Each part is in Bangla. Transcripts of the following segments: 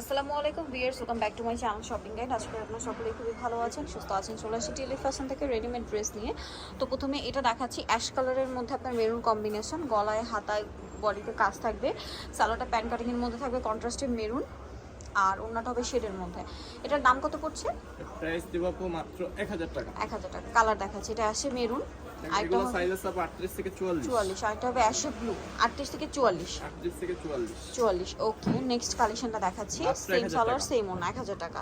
আসসালামু আলাইকুম viewers welcome back to my channel shopping guide আজকে আপনারা সকলেই খুবই ভালো আছেন সুস্থ আছেন। চলে আসি টেলি ফ্যাশন থেকে রেডিমেড ড্রেস নিয়ে। তো প্রথমে এটা দেখাচ্ছি অ্যাশ কালারের মধ্যে আপনার মেরুন কম্বিনেশন গলায় হাতায় বডিতে কাজ থাকবে। সালোটা প্যান্ট কাটিংয়ের মধ্যে থাকবে কন্ট্রাস্টে মেরুন আর অন্যটা হবে শেডের মধ্যে। এটার দাম কত পড়ছে? প্রাইস দিব মাত্র এক হাজার টাকা। এক হাজার টাকা। কালার দেখাচ্ছি এটা আসে মেরুন আরেকটা হবে। সাইজ আছে আপু আটত্রিশ থেকে চুয়াল্লিশ। চুয়াল্লিশ আরেকটা হবে অ্যাশে ব্লু। আটত্রিশ থেকে চুয়াল্লিশ। আটত্রিশ থেকে চুয়াল্লিশ। চুয়াল্লিশ ওকে নেক্সট কালেকশনটা দেখাচ্ছি। সেম 1000 সেম ওনা এক হাজার টাকা।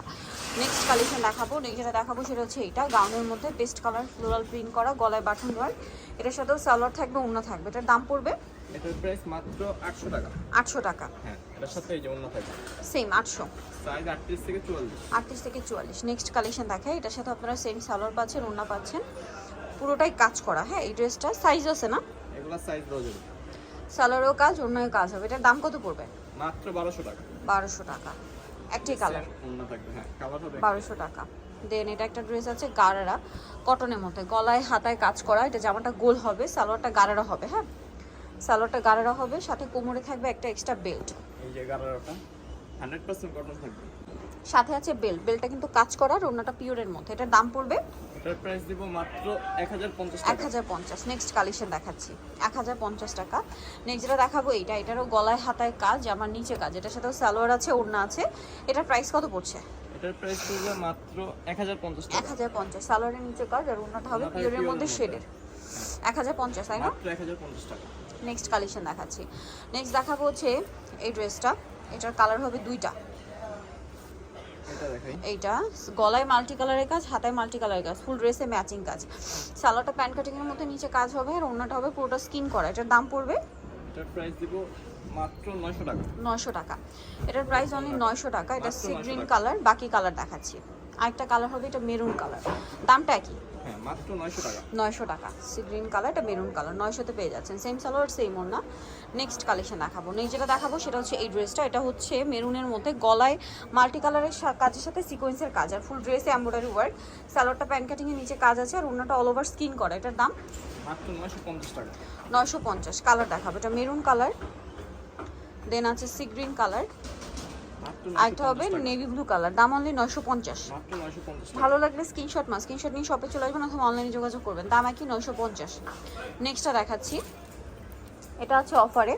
নেক্সট কালেকশন দেখাবো যেটা দেখাবো সেটা হচ্ছে এইটা গাউনের মধ্যে পেস্ট কালার ফ্লোরাল প্রিন্ট করা গলায় বাটন ওয়ার্ক এটার সাথেও সালোয়ার থাকবে ওনা থাকবে। এটার দাম পড়বে? এটার প্রাইস মাত্র আটশো টাকা। হ্যাঁ এটার সাথে এই যে অন্য থাকবে। সেম আটশো। সাইজ আটত্রিশ থেকে চুয়াল্লিশ। আটত্রিশ থেকে চুয়াল্লিশ। নেক্সট কালেকশন দেখায় এটার সাথে আপনারা সেম সালোয়ার পাচ্ছেন ওনা পাচ্ছেন। পুরোটাই কাজ করা। হ্যাঁ এই ড্রেসটা সাইজ আছে না? এগুলো সাইজ সালোয়ারেও কাজ অন্যও কাজ হবে। এটার দাম কত পড়বে? মাত্র বারোশো টাকা। বারোশো টাকা। একটি কালার অন্য থাকবে হ্যাঁ কালার হবে। বারোশো টাকা। দেন এটা একটা ড্রেস আছে গারারা কটনের মধ্যে। গলায় হাতায় কাজ করা। এটা জামাটা গোল হবে সালোয়ারটা গারারা হবে হ্যাঁ? সালোয়ারটা গারারা হবে সাথে কোমরে থাকবে একটা এক্সট্রা বেল্ট এই যে গারারটা হান্ড্রেড পার্সেন্ট কটন থাকবে। সাথে আছে বেল্ট। বেল্টটা কিন্তু কাজ করার অন্যটা পিওরের মধ্যে। এটার দাম পড়বে? এটার প্রাইস দিব মাত্র এক হাজার পঞ্চাশ এক টাকা হাজার পঞ্চাশ। নেক্সট কালেকশন দেখাচ্ছি। এক হাজার পঞ্চাশ টাকা। নেক্সট যেটা দেখাবো এইটা এটারও গলায় হাতায় কাজ আমার নিচে কাজ। এটার সাথেও সালোয়ার আছে ওড়না আছে। এটার প্রাইস কত পড়ছে? এটার প্রাইস পড়বে মাত্র এক হাজার পঞ্চাশ এক টাকা হাজার পঞ্চাশ। সালোয়ারের নিচে কাজ আর ওড়নাটা হবে পিওরের মধ্যে শেডের। এক হাজার পঞ্চাশ তাই না? মাত্র এক হাজার পঞ্চাশ টাকা। নেক্সট কালেকশন দেখাচ্ছি। নেক্সট দেখাবো হচ্ছে এই ড্রেসটা এটার কালার হবে দুইটা। এটা এইটা। গলায় মাল্টি কালারের কাজ হাতায় মাল্টি কালারের কাজ ফুল ড্রেসে ম্যাচিং কাজ। সালোয়ারটা প্যান্ট কাটিংয়ের মতো নিচে কাজ হবে আর অন্যটা হবে পুরোটা স্কিন করা। এটার দাম পড়বে এটার প্রাইস দিব মাত্র নয়শো টাকা। নয়শো টাকা। এটার প্রাইস অনলি নয়শো টাকা। এটা সি গ্রিন কালার বাকি কালার দেখাচ্ছি। আরেকটা কালার হবে এটা মেরুন কালার দামটা একই। হ্যাঁ মাত্র নয়শো টাকা। নয়শো টাকা। সি গ্রিন কালার এটা মেরুন কালার। নয়শোতে পেয়ে যাচ্ছেন। সেম সালোয়ার সেম ওড়না। নেক্সট কালেকশন দেখাবো। নেক্সট যেটা দেখাবো সেটা হচ্ছে এই ড্রেসটা। এটা হচ্ছে মেরুনের মধ্যে গলায় মাল্টি কালারের কাজের সাথে সিকোয়েন্সের কাজ আর ফুল ড্রেসে এম্ব্রয়ডারি ওয়ার্ক। সালোয়ারটা প্যান্ট কাটিংয়ের নিচে কাজ আছে আর ওড়নাটা অল ওভার স্কিন করা। এটার দাম? মাত্র নয়শো পঞ্চাশ টাকা। নয়শো পঞ্চাশ। কালার দেখাবো। এটা মেরুন কালার। দেন আছে সি গ্রিন কালার। আরেকটা হবে নেভি ব্লু কালার দাম অনলি নয়শো পঞ্চাশ। ভালো লাগলে স্ক্রিনশট মা স্ক্রিনশট নিয়ে শপে চলে আসবেন অথবা অনলাইনে যোগাযোগ করবেন দাম একই নয়শো পঞ্চাশ। নেক্সটটা দেখাচ্ছি। এটা আছে অফারে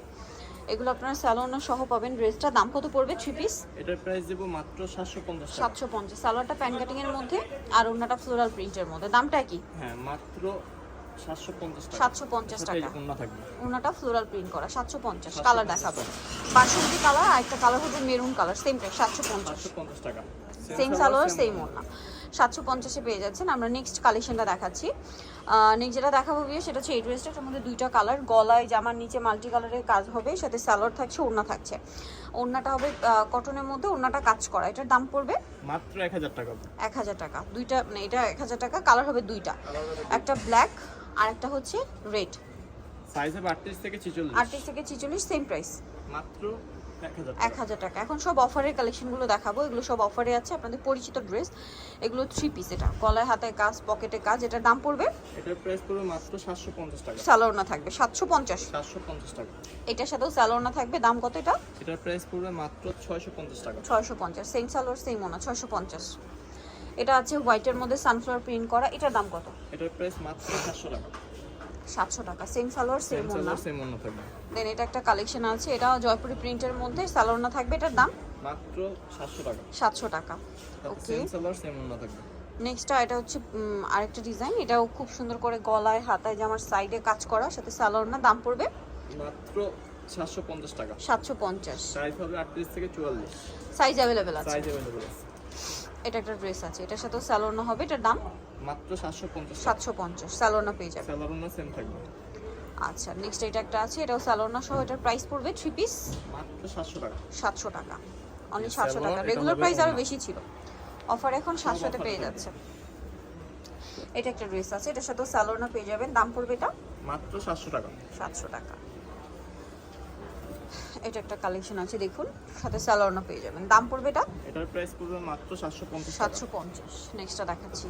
এগুলো আপনারা স্যালোনা সহ পাবেন। ড্রেসটা দাম কত পড়বে? থ্রি পিস এটার প্রাইস দেবো মাত্র সাতশো পঞ্চাশ সালোয়ারটা প্যান কাটিংয়ের মধ্যে আর অন্যটা ফ্লোরাল প্রিন্টের মধ্যে। দামটা কি হ্যাঁ মাত্র সাতশো পঞ্চাশ টাকা। ওনাটা ফ্লোরাল প্রিন্ট করা সাতশো পঞ্চাশ 750 কালার দেখাবো। বাসন্তী কালার আর একটা কালার হবে মেরুন কালার টাকা। সেম সালোয়ার সেম সাতশো পঞ্চাশে পেয়ে যাচ্ছেন। আমরা নেক্সট কালেকশনটা দেখাচ্ছি। নেক্সট যেটা দেখাবো বিয়ে সেটা হচ্ছে এই ড্রেসটা মধ্যে দুইটা কালার গলায় জামার নিচে মাল্টি কালারের কাজ হবে সাথে সালোয়ার থাকছে ওড়না থাকছে। ওড়নাটা হবে কটনের মধ্যে ওড়নাটা কাজ করা। এটার দাম পড়বে? মাত্র এক হাজার টাকা। এক হাজার টাকা। দুইটা মানে এটা এক হাজার টাকা কালার হবে দুইটা। একটা ব্ল্যাক আর একটা হচ্ছে রেড সাইজ হবে আটত্রিশ থেকে ছিচল্লিশ। আটত্রিশ থেকে ছিচল্লিশ সেম প্রাইস মাত্র এক হাজার এক হাজার টাকা। এখন সব অফারের কালেকশনগুলো দেখাবো। এগুলো সব অফারে আছে আপনাদের পরিচিত ড্রেস এগুলো থ্রি পিস এটা। গলায় হাতে কাজ পকেটে কাজ এটার দাম পড়বে? এটার প্রাইস পড়বে মাত্র সাতশো পঞ্চাশ টাকা। স্যালোনা থাকবে সাতশো পঞ্চাশ। সাতশো পঞ্চাশ টাকা। এটার সাথেও স্যালোনা থাকবে। দাম কত এটা? এটার প্রাইস পড়বে মাত্র ছয়শো পঞ্চাশ টাকা। ছয়শো পঞ্চাশ। সেম সালোয়ার সেম ওনা ছয়শো পঞ্চাশ। এটা আছে হোয়াইটের মধ্যে সানফ্লাওয়ার প্রিন্ট করা এটার দাম কত? এটার প্রাইস মাত্র সাতশো টাকা। সাতশো টাকা সেম সালোয়ার সেম সেম ওনা সালোয়ার সেম অন্য থাকবে। দেন এটা একটা কালেকশন আছে এটা জয়পুরি প্রিন্টের মধ্যে সালোনা থাকবে এটার দাম? মাত্র সাতশো টাকা। সাতশো টাকা ওকে সেম সালোয়ার সেম অন্য থাকবে। নেক্সটটা এটা হচ্ছে আরেকটা ডিজাইন এটাও খুব সুন্দর করে গলায় হাতায় জামার সাইডে কাজ করা সাথে সালোয়ার না দাম পড়বে? মাত্র সাতশো পঞ্চাশ টাকা। সাতশো পঞ্চাশ। সাইজ হবে আটত্রিশ থেকে চুয়াল্লিশ। সাইজ অ্যাভেলেবেল আছে। সাইজ অ্যাভেলেবল আছে। এটা একটা ড্রেস আছে এটার সাথেও স্যালোনা হবে এটার দাম? মাত্র সাতশো পঞ্চাশ টাকা। সাতশো পঞ্চাশ স্যালোনা পেয়ে যাবে। অন্য সেম থাকবে। আচ্ছা নেক্সট এটা একটা আছে এটাও স্যালোনা সহ এটার প্রাইস পড়বে থ্রি পিস মাত্র সাতশো টাকা। সাতশো টাকা। অনলি Yes, সাতশো সালোয়ার, টাকা। রেগুলার প্রাইস আরও বেশি ছিল। অফার এখন সাতশোতে offer পেয়ে যাচ্ছে। এটা একটা ড্রেস আছে এটার সাথেও স্যালোনা পেয়ে যাবেন। দাম পড়বে এটা? মাত্র সাতশো টাকা। সাতশো টাকা। এটা একটা কালেকশন আছে দেখুন। সাথে স্যালোনা পেয়ে যাবেন। দাম পড়বে এটা? এটার প্রাইস পড়বে মাত্র সাতশো পঞ্চাশ টাকা। সাতশো পঞ্চাশ। নেক্সটটা দেখাচ্ছি।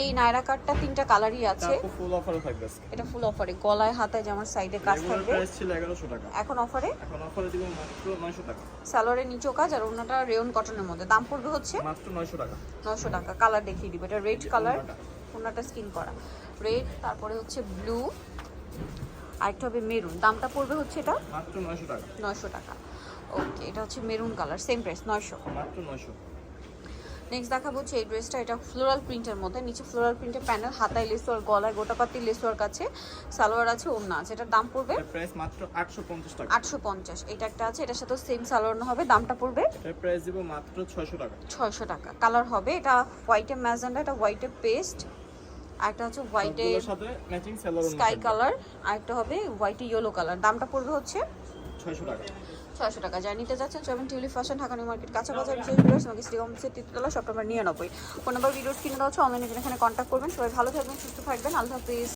এই নায়রা কাটটা তিনটা কালারই আছে। ফুল অফারে থাকবে আজকে। এটা ফুল অফারে গলায় হাতায় যেমন সাইডে কাজ থাকবে। প্রাইস ছিল এগারোশো টাকা। এখন অফারে এখন অফারে দিব মাত্র নয়শো টাকা। সালোয়ারের নিচেও কাজ আর অন্যটা রেয়ন কটনের মধ্যে। দাম পড়বে হচ্ছে? মাত্র নয়শো টাকা। নশো টাকা। কালার দেখিয়ে দিব। এটা রেড কালার ওড়নাটা। ওনাটা স্কিন করা। রেড তারপরে হচ্ছে ব্লু আরেকটা হবে মেরুন। দামটা পড়বে হচ্ছে এটা? মাত্র নয়শো টাকা। নয়শো টাকা। ওকে এটা হচ্ছে মেরুন কালার সেম প্রাইস নয়শো। মাত্র নয়শো। নেক্সট দেখাবো হচ্ছে এই ড্রেসটা এটা ফ্লোরাল প্রিন্টের মধ্যে। নিচে ফ্লোরাল প্রিন্টের প্যানেল হাতায় লেস ওয়ার্ক গলায় গোটাপাতি লেস ওয়ার্ক আছে সালোয়ার আছে ওড়না আছে। এটার দাম পড়বে? প্রাইস মাত্র আটশো পঞ্চাশ টাকা। আটশো পঞ্চাশ। এটা একটা আছে এটার সাথে সেম সালোয়ার হবে। দামটা পড়বে? এটার প্রাইস দিব মাত্র ছয়শো টাকা। ছয়শো টাকা। কালার হবে এটা হোয়াইটে ম্যাজেন্ডা এটা হোয়াইটে পেস্ট আরেকটা হচ্ছে হোয়াইটে স্কাই কালার আরেকটা হবে হোয়াইটে ইয়েলো কালার দামটা পড়বে হচ্ছে ছয়শো টাকা। ছয়শো টাকা। যা নিতে যাচ্ছেন Seven Tuli Fashion Dhaka New Market কাঁচা বাজার ভিডিওস আমাকে নিরানব্বই ফোন নাম্বার ভিডিওস কিনে দেওয়া হচ্ছে অনলাইনে এখানে কন্ট্যাক্ট করবেন। সবাই ভালো থাকবেন সুস্থ থাকবেন। আল্লাহ হাফিজ।